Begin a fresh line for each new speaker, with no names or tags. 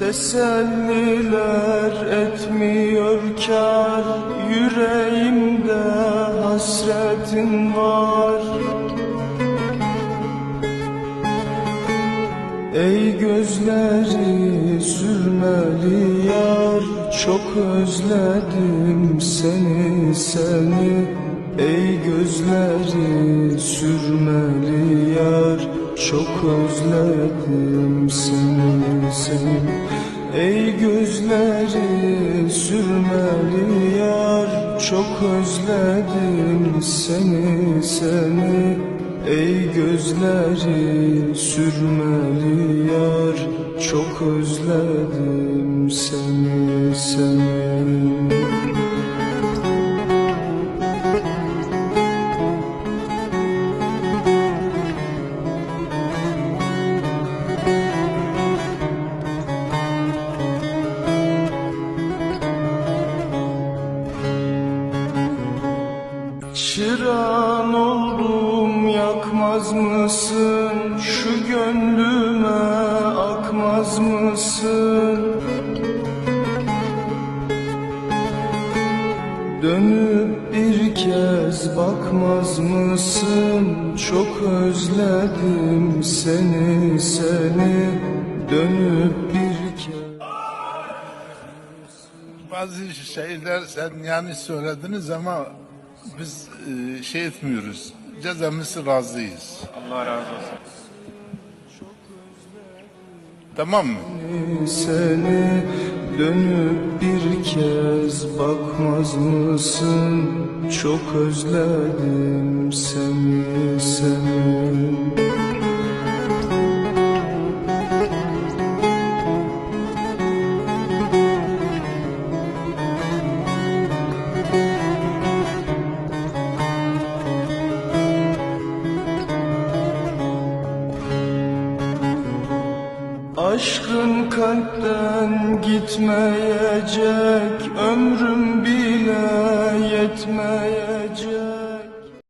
Teselliler etmiyor kar Yüreğimde hasretin var. Ey gözleri sürmeli yar Çok özledim seni seni. Ey gözleri sürmeli yar Çok özledim seni seni. Ey gözleri sürmeli yar Çok özledim seni seni. Ey gözleri sürmeli yar Çok özledim seni seni Çırağın oldum yakmaz mısın? Şu gönlüme akmaz mısın? Dönüp bir kez bakmaz mısın? Çok özledim seni seni Dönüp bir kez
Bazı şeyler sen yanlış söylediniz ama biz e, şey etmiyoruz. Cezamızı razıyız.
Allah razı olsun.
Tamam mı?
seni Dönüp bir kez bakmaz mısın? Çok özledim seni seni Aşkın kalpten gitmeyecek Ömrüm